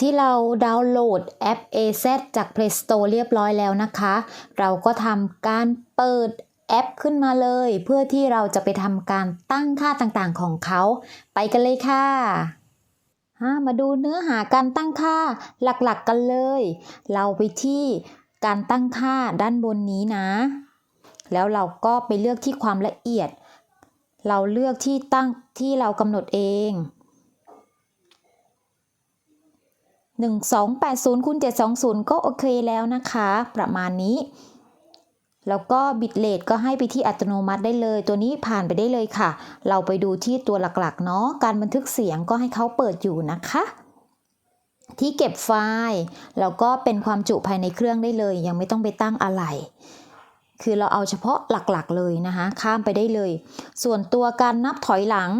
ที่เราดาวน์โหลดแอป AZ จาก Play Store เรียบร้อยแล้วนะคะ เราก็ทำการเปิดแอปขึ้นมาเลย เพื่อที่เราจะไปทำการตั้งค่าต่างๆของเขา ไปกันเลยค่ะมาดูเนื้อหาการตั้งค่าหลักๆกันเลย เราไปที่การตั้งค่าด้านบนนี้นะ แล้วเราก็ไปเลือกที่ความละเอียด เราเลือกที่ตั้งที่เรากำหนดเอง 1280คูณ720 ก็โอเคแล้วนะคะ ประมาณนี้ แล้วก็บิตเลทก็ให้ไปที่อัตโนมัติได้เลย ตัวนี้ผ่านไปได้เลยค่ะ เราไปดูที่ตัวหลักๆ เนาะการบันทึกเสียงก็ให้เขาเปิดอยู่นะคะที่เก็บไฟล์แล้วก็เป็นความจุภายในเครื่องได้เลย ยังไม่ต้องไปตั้งอะไร คือเราเอาเฉพาะหลักๆเลยนะคะ ข้ามไปได้เลย ส่วนตัวการนับถอยหลัง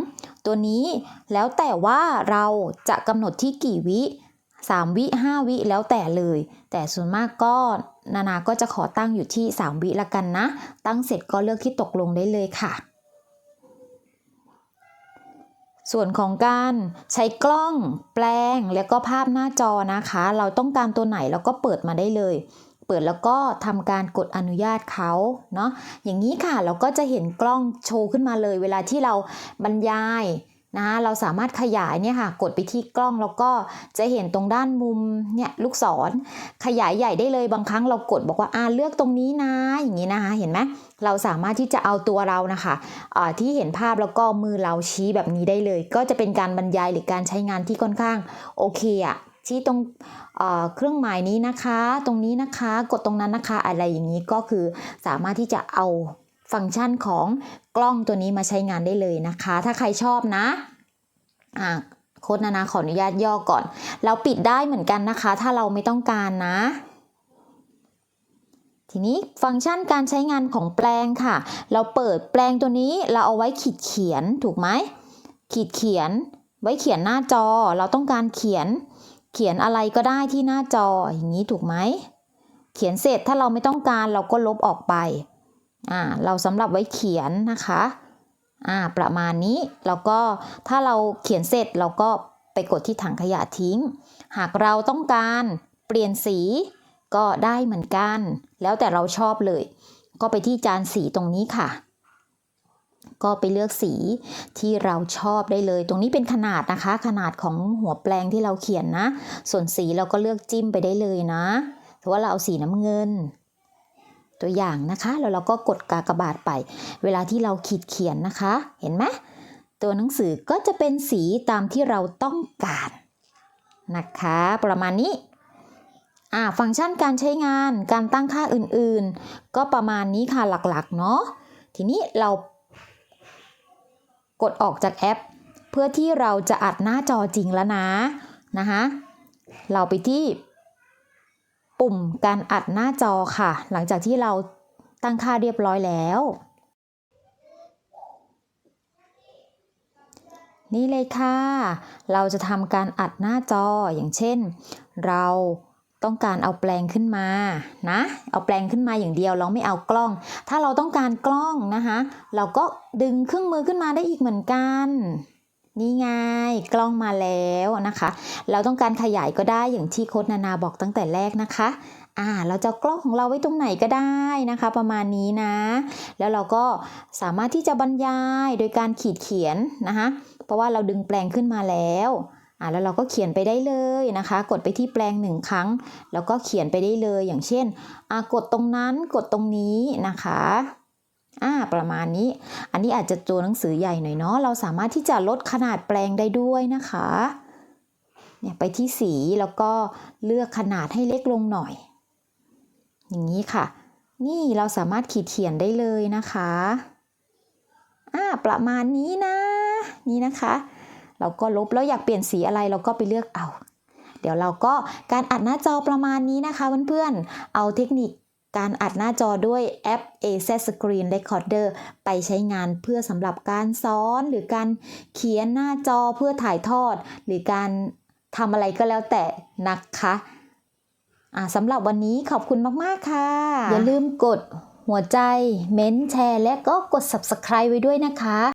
ตัวนี้แล้วแต่ว่าเราจะกำหนดที่กี่วิ 3 วิ5วิแล้วแต่เลย แต่ส่วนมากก็นานาก็จะขอตั้งอยู่ที่ 3 วิละกันนะ ตั้งเสร็จก็เลือกที่ตกลงได้เลยค่ะ ส่วนของการใช้กล้องแปลงแล้วก็ภาพหน้าจอนะคะ เราต้องการตัวไหนเราก็เปิดมาได้เลยเปิดแล้วก็ทำการกดอนุญาตเขาเนาะอย่างนี้ค่ะเราก็จะเห็นกล้องโชว์ขึ้นมาเลย เวลาที่เราบรรยาย นะเราสามารถขยายเนี่ยค่ะกดไปที่กล้องแล้วก็จะเห็นตรงด้านมุมเนี่ยลูกศร ขยายใหญ่ได้เลยบางครั้งเรากดบอกว่าอ่าเลือกตรงนี้นะอย่างนี้นะคะเห็นไหมเราสามารถที่จะเอาตัวเรานะคะอ่าที่เห็นภาพแล้วก็มือเราชี้แบบนี้ได้เลย ก็จะเป็นการบรรยายหรือการใช้งานที่ค่อนข้างโอเคอะที่ตรงเครื่องหมายนี้นะคะ ตรงนี้นะคะ กดตรงนั้นนะคะ อะไรอย่างนี้ก็คือสามารถที่จะเอา ฟังก์ชันของกล้องตัวนี้มาใช้งานได้เลยนะคะ ถ้าใครชอบนะอ่าโค้ดนานาขออนุญาตย่อก่อน เราปิดได้เหมือนกันนะคะ ถ้าเราไม่ต้องการนะ ทีนี้ฟังก์ชันการใช้งานของแปลงค่ะ เราเปิดแปลงตัวนี้เราเอาไว้ขีดเขียนถูกไหมขีดเขียน ไว้เขียนหน้าจอ เราต้องการเขียน เขียนอะไรก็ได้ที่หน้าจออย่างนี้ถูกไหมเขียนเสร็จถ้าเราไม่ต้องการเราก็ลบออกไป อ่าเราสำหรับไว้เขียนนะคะอ่าประมาณนี้แล้วก็ถ้าเราเขียนเสร็จเราก็ไปกดที่ถังขยะทิ้ง หากเราต้องการเปลี่ยนสีก็ได้เหมือนกัน แล้วแต่เราชอบเลย ก็ไปที่จานสีตรงนี้ค่ะ ก็ไปเลือกสีที่เราชอบได้เลย ตรงนี้เป็นขนาดนะคะ ขนาดของหัวแปลงที่เราเขียนนะ ส่วนสีเราก็เลือกจิ้มไปได้เลยนะถือว่าเราเอาสีน้ำเงิน ตัวอย่างนะคะ แล้วเราก็กดกากบาทไป เวลาที่เราขีดเขียนนะคะ เห็นไหมตัวหนังสือก็จะเป็นสีตามที่เราต้องการนะคะ ประมาณนี้อ่าฟังก์ชันการใช้งานการตั้งค่าอื่นๆ ก็ประมาณนี้ค่ะหลักๆเนาะทีนี้เรากดออกจากแอป เพื่อที่เราจะอัดหน้าจอจริงแล้วนะนะคะเราไปที่ ปุ่มการอัดหน้าจอค่ะ หลังจากที่เราตั้งค่าเรียบร้อยแล้ว นี่เลยค่ะ เราจะทำการอัดหน้าจออย่างเช่น เราต้องการเอาแปลงขึ้นมานะ เอาแปลงขึ้นมาอย่างเดียวเราไม่เอากล้อง ถ้าเราต้องการกล้องนะคะ เราก็ดึงเครื่องมือขึ้นมาได้อีกเหมือนกัน นี่ไงกล้องมาแล้วนะคะ เราต้องการขยายก็ได้อย่างที่โค้ดนานาบอกตั้งแต่แรกนะคะอ่าเราจะกล้องของเราไว้ตรงไหนก็ได้นะคะ ประมาณนี้นะ แล้วเราก็สามารถที่จะบรรยายโดยการขีดเขียนนะคะ เพราะว่าเราดึงแปลงขึ้นมาแล้วอ่าแล้วเราก็เขียนไปได้เลยนะคะ กดไปที่แปลงหนึ่งครั้ง แล้วก็เขียนไปได้เลยอย่างเช่นอ่ากดตรงนั้นกดตรงนี้นะคะ อ่าประมาณนี้ อันนี้อาจจะตัวหนังสือใหญ่หน่อยเนาะ เราสามารถที่จะลดขนาดแปลงได้ด้วยนะคะ เนี่ยไปที่สีแล้วก็เลือกขนาดให้เล็กลงหน่อย อย่างนี้ค่ะ นี่เราสามารถขีดเขียนได้เลยนะคะ อ่าประมาณนี้นะ นี่นะคะ เราก็ลบแล้วอยากเปลี่ยนสีอะไรเราก็ไปเลือกเอา เดี๋ยวเราก็การอัดหน้าจอประมาณนี้นะคะเพื่อนๆ เอาเทคนิค การอัดหน้าจอด้วยแอป AZ Screen Recorder ไปใช้งานเพื่อสำหรับการสอนหรือการเขียนหน้าจอเพื่อถ่ายทอด หรือการทำอะไรก็แล้วแต่นะคะสำหรับวันนี้ขอบคุณมาก ๆ ค่ะ อย่าลืมกดหัวใจ เม้นแชร์ และก็กด subscribe ไว้ด้วยนะคะ